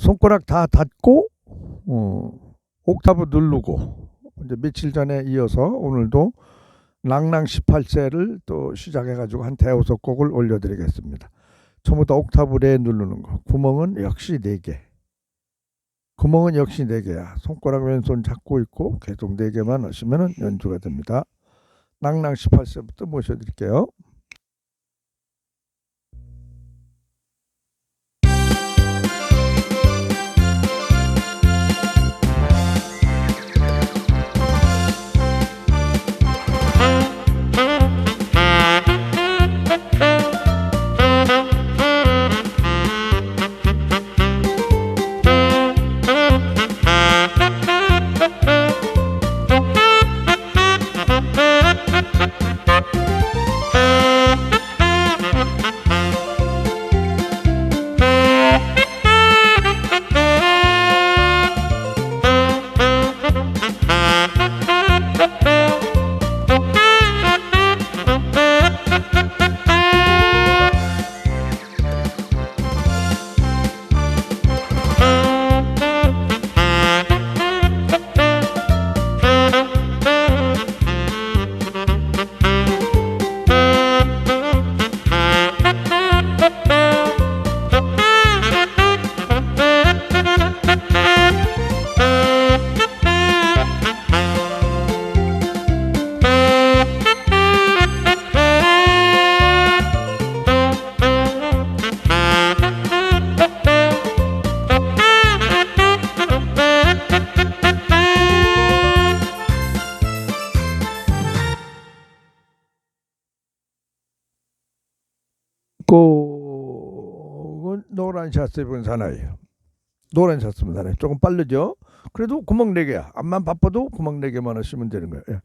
손가락 다 닫고 어, 옥타브 누르고 이제 며칠 전에 이어서 오늘도 낭낭 18세를 또 시작해가지고 한 대여섯 곡을 올려드리겠습니다. 처음부터 옥타브 레 누르는 거. 구멍은 역시 4개. 구멍은 역시 4개야. 손가락 왼손 잡고 있고 계속 4개만 하시면 연주가 됩니다. 낭낭 18세부터 모셔드릴게요. 곡은 노란 샷스 입은 사나이. 노란 샷스 입은 사나이. 조금 빠르죠? 그래도 구멍 4개야. 앞만 바빠도 구멍 4개만 하시면 되는 거예요.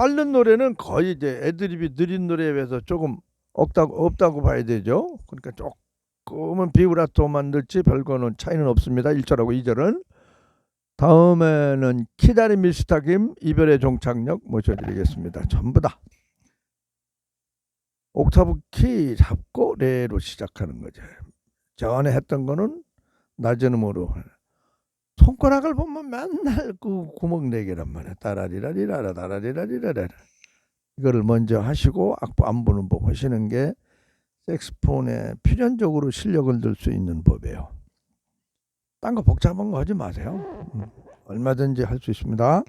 빠른 노래는 거의 이제 애드립이 느린 노래에 비해서 조금 없다고, 없다고 봐야 되죠. 그러니까 조금은 비브라토만 넣지 별거는 차이는 없습니다. 1절하고 2절은. 다음에는 키다리 미스타김 이별의 종착역 모셔드리겠습니다. 전부 다. 옥타브 키 잡고 레로 시작하는 거죠. 전에 했던 거는 낮은 음으로 손가락을 보면 맨날 그 구멍 네 개란 말이야. 따라리라리라라 따라리라리라라. 이거를 먼저 하시고 악보 안 보는 법 하시는 게 색스폰에 필연적으로 실력을 들 수 있는 법이에요. 딴 거 복잡한 거 하지 마세요. 음, 얼마든지 할 수 있습니다.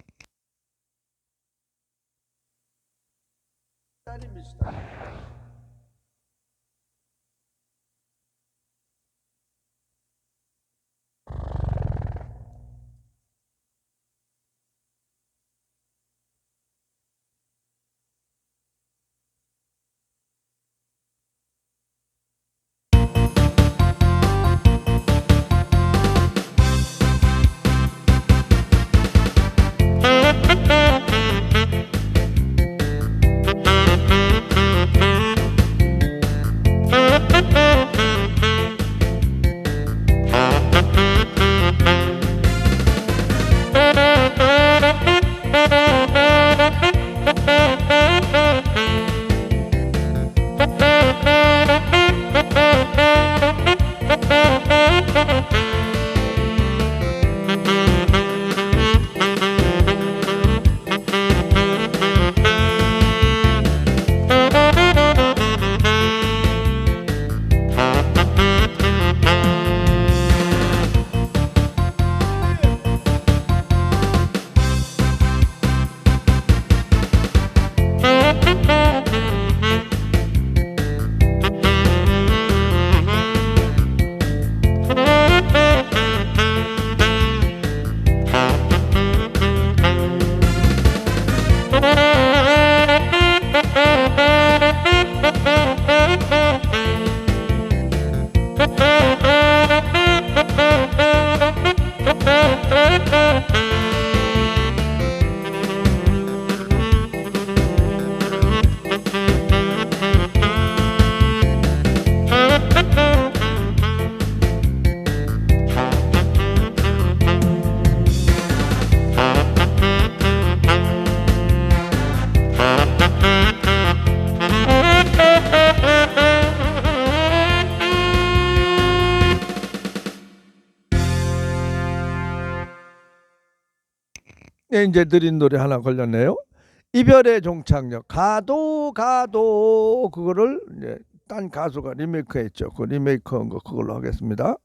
네, 이제 드린 노래 하나 걸렸네요. 이별의 종착역 가도 가도 그거를 이제 딴 가수가 리메이크했죠. 그 리메이크한 거 그걸로 하겠습니다.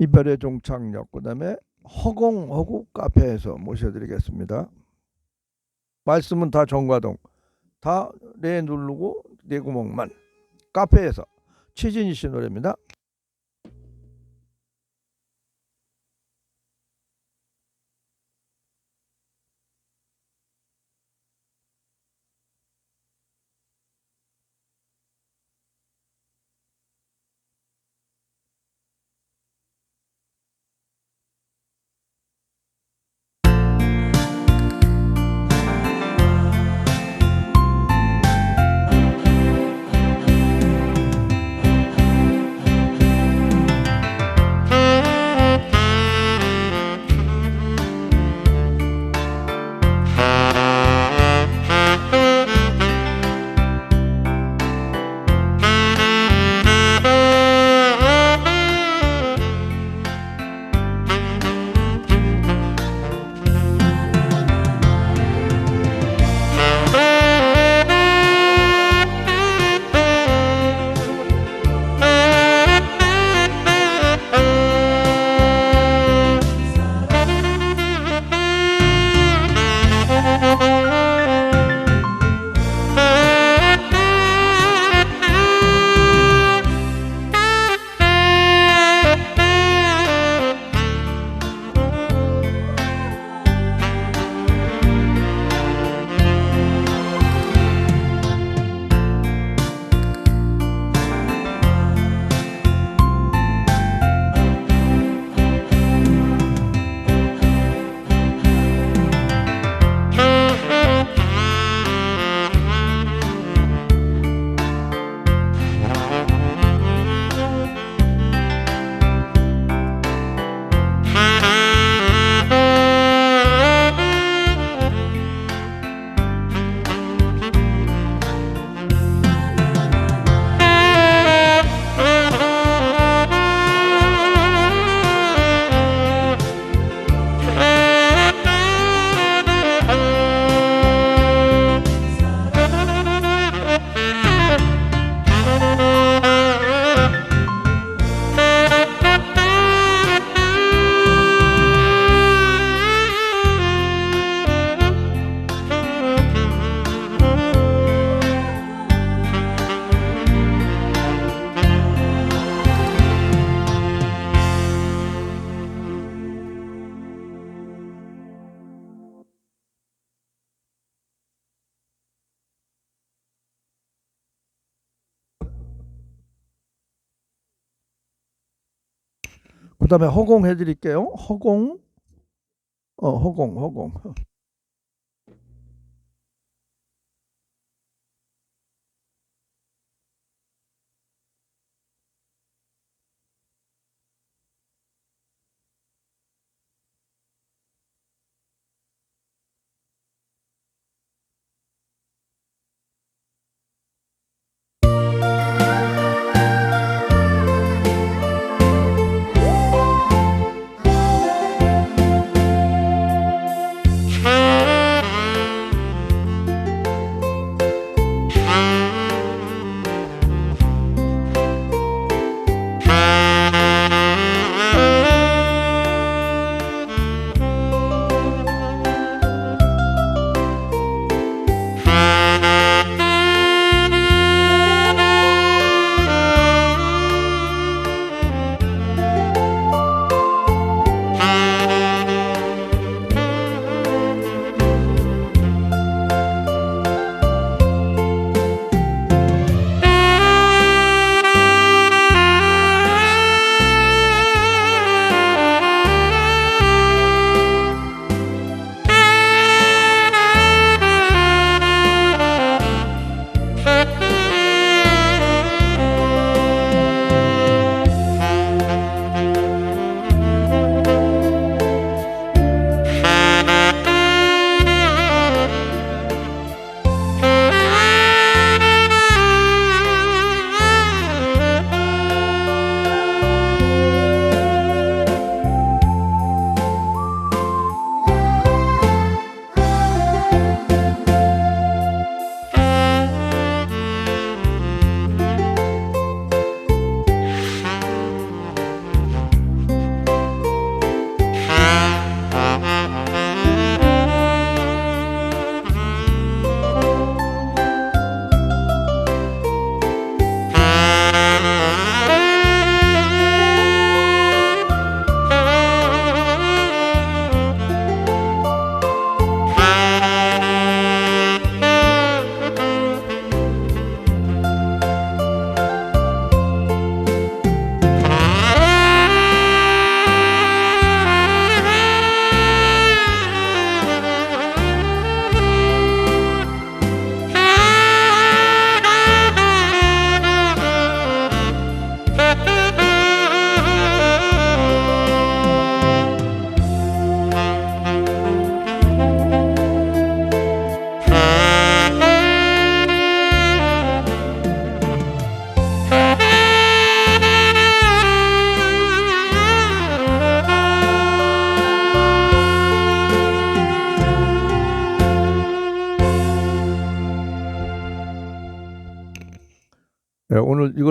이별의 종착역 그다음에 허공 허국 카페에서 모셔드리겠습니다. 말씀은 다 정과동 다내 누르고 내 구멍만 카페에서 최진희 씨 노래입니다. 그 다음에 허공 해드릴게요. 허공 어 허공 허공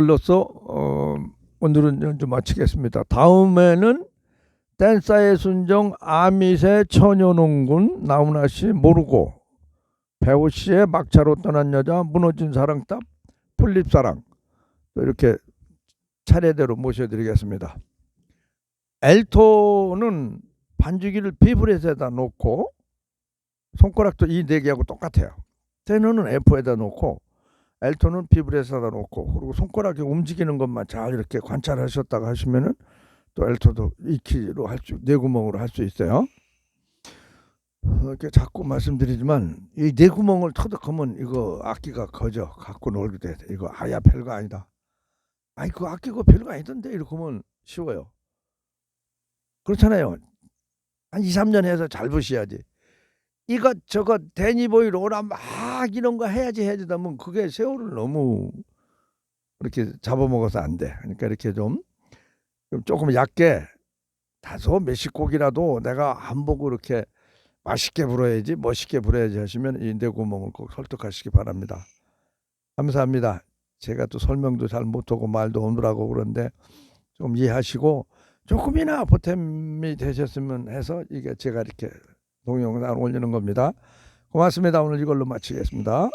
이걸로써 어, 오늘은 연주 마치겠습니다. 다음에는 댄사의 순정 아미새 처녀농군 나훈아 씨 모르고 배우 씨의 막차로 떠난 여자 무너진 사랑답 풀립 사랑 또 이렇게 차례대로 모셔드리겠습니다. 엘토는 반주기를 비브렛에다 놓고 손가락도 이 네 개하고 똑같아요. 테너는 F에다 놓고 엘토는 비브렛에다 놓고 그리고 손가락이 움직이는 것만 잘 이렇게 관찰하셨다가 하시면은 또 엘토도 이 키로 할 수, 네 구멍으로 할 수 있어요. 어, 이렇게 자꾸 말씀드리지만 이 네 구멍을 터득하면 이거 악기가 거저 갖고 놀게 돼. 이거 아야 별거 아니다. 아이 그 악기 그 별거 아니던데 이렇게 하면 쉬워요. 그렇잖아요. 한 2, 3년 해서 잘 보셔야지. 이것 저것 데니보이 로라 막 이런 거 해야지 해야지 하면 그게 세월을 너무 이렇게 잡아먹어서 안 돼. 그러니까 이렇게 좀, 좀 조금 얇게 다소 곡이라도 내가 안 보고 이렇게 맛있게 불어야지 멋있게 불어야지 하시면 이 내구멍을 꼭 설득하시기 바랍니다. 감사합니다. 제가 또 설명도 잘 못하고 말도 오느라고 그런데 좀 이해하시고 조금이나 보탬이 되셨으면 해서 이게 제가 이렇게 동영상을 올리는 겁니다. 고맙습니다. 오늘 이걸로 마치겠습니다.